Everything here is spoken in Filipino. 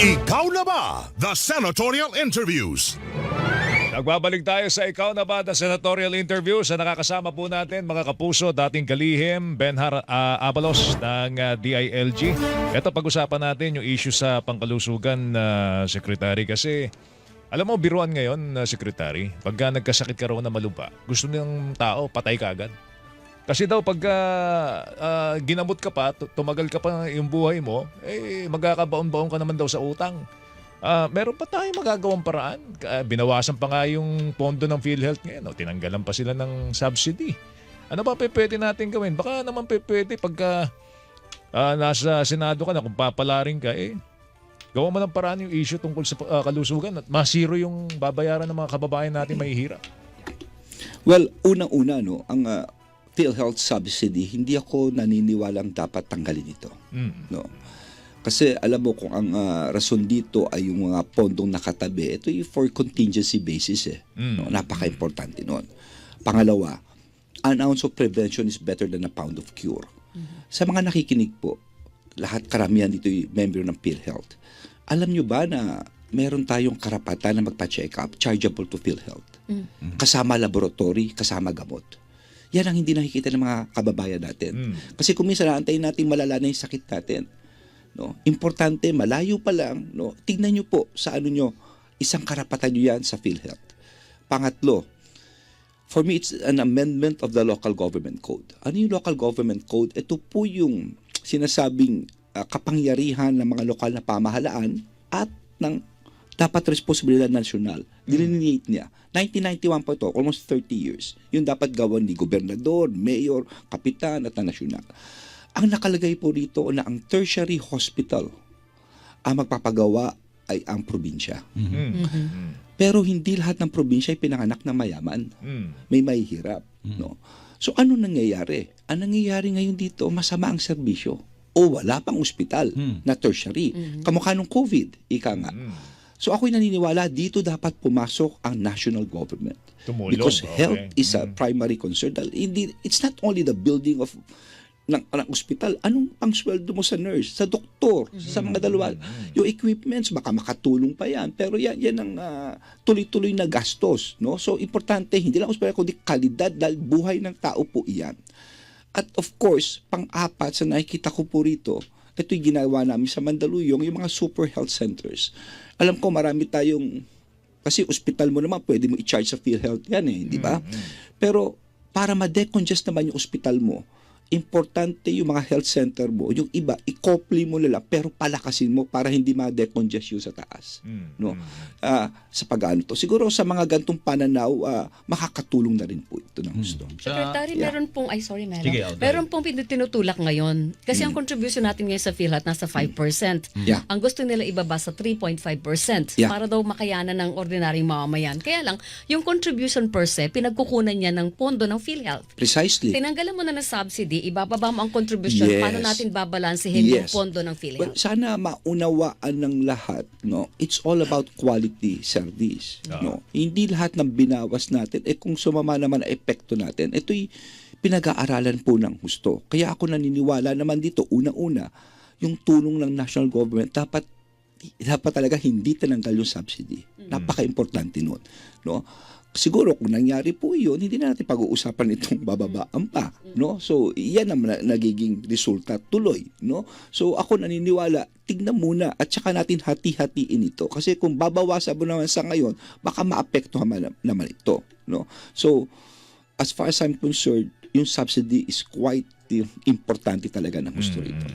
Ikaw na ba? The Senatorial Interviews. Nagbabalik tayo sa ikaw na ba the senatorial interview sa nakakasama po natin mga kapuso dating kalihim Benhar ah, Abalos ng ah, DILG. Ito pag-usapan natin yung issue sa pangkalusugan na secretary kasi alam mo biruan ngayon na secretary pagka nagkasakit ka raw na malumpa gusto ng tao patay ka agad. Kasi daw pag ah, ah, ginamot ka pa, tu- tumagal ka pa yung buhay mo, eh magkakabaon-baon ka naman daw sa utang. Ah, meron pa tayong magagawang paraan. Ah, binawasan pa nga yung pondo ng PhilHealth ngayon. O, tinanggalan pa sila ng subsidy. Ano ba pwede natin gawin? Baka naman pwede pagka ah, nasa Senado ka na, kung papalarin ka, eh, gawa mo ng paraan yung issue tungkol sa ah, kalusugan at masiro yung babayaran ng mga kababayan natin mahihirap. Well, unang-una, no, ang uh, PhilHealth subsidy, hindi ako naniniwalang dapat tanggalin ito. Mm. No? Kasi alam mo kung ang ah, rason dito ay yung mga pondong nakatabi, ito yung for contingency basis eh. Mm. No? Napaka-importante noon. Pangalawa, an ounce of prevention is better than a pound of cure. Sa mga nakikinig po, lahat karamihan dito yung member ng PhilHealth. Alam nyo ba na meron tayong karapatan na magpa-check up chargeable to PhilHealth? Kasama laboratory, kasama gamot. Yan ang hindi nakikita ng mga kababayan natin. Mm. Kasi kung minsan naantayin natin malala na yung sakit natin. No? Importante, malayo pa lang, no? tignan nyo po sa ano nyo, isang karapatan nyo yan sa PhilHealth. Pangatlo, for me, it's an amendment of the local government code. Ano yung local government code? Ito po yung sinasabing ah, kapangyarihan ng mga lokal na pamahalaan at ng dapat responsibilidad nasyonal. Delineate niya. 1991 pa ito, almost 30 years. Yung dapat gawan ni gobernador, mayor, kapitan at na nasyonal. Ang nakalagay po rito na ang tertiary hospital ang magpapagawa ay ang probinsya. Mm. Mm. Pero hindi lahat ng probinsya ay pinanganak na mayaman. Mm. May mahihirap. No? So ano nangyayari? Ang nangyayari ngayon dito, masama ang serbisyo. O wala pang ospital na tertiary. Kamukha nung COVID, ika nga. Mm. So ako'y naniniwala dito dapat pumasok ang national government. Tumulong, Because okay. health is a Mm. primary concern. Hindi, it's not only the building of ng, ng ospital. Anong pang sweldo mo sa nurse, sa doktor, sa mga dalawa. Yung equipments, baka makatulong pa yan. Pero yan, yan ang ah, tuloy-tuloy na gastos. No? So, importante, hindi lang ospital, kundi kalidad dahil buhay ng tao po iyan. At of course, pang-apat sa nakikita ko po rito, ito yung ginawa namin sa Mandaluyong, yung mga super health centers. Alam ko marami tayong, kasi ospital mo naman, pwede mo i-charge sa PhilHealth yan eh, di ba? Pero para ma-decongest naman yung ospital mo, importante yung mga health center mo, yung iba, i-couple mo nila, pero palakasin mo para hindi ma-decongest yung sa taas. Mm. No? Ah, sa pag-ano to. Siguro sa mga gantong pananaw, ah, makakatulong na rin po ito ng gusto. Secretary, Yeah. meron pong, ay sorry, Melo. Sige, meron pong tinutulak ngayon. Kasi ang contribution natin ngayon sa PhilHealth nasa 5%. Yeah. Ang gusto nila ibaba sa 3.5% Yeah. para daw makayanan ng ordinaryong mamamayan. Kaya lang, yung contribution per se, pinagkukunan niya ng pondo ng PhilHealth. Precisely. Tinanggalan mo na ng subsidy, ibababa mo ang contribution, Yes. paano natin babalansehin yung Yes. pondo ng Well, PhilHealth? sana maunawaan ng lahat, no? It's all about quality service, no? Hindi lahat ng binawas natin eh kung sumama naman ang epekto natin, ito'y pinag-aaralan po ng gusto. Kaya ako naniniwala naman dito unang-una, yung tulong ng national government dapat dapat talaga hindi tinanggal yung subsidy. Napaka-importante nun, no? Siguro kung nangyari po 'yun, hindi na natin pag-uusapan itong bababaan pa, no? So, iyan ang na- nagiging resulta tuloy, no? So, ako naniniwala, tignan muna at saka natin hati-hatiin ito kasi kung babawasan mo naman sa ngayon, baka maapektuhan man- naman ito, no? So, as far as I'm concerned, yung subsidy is quite importante talaga ng gusto rito.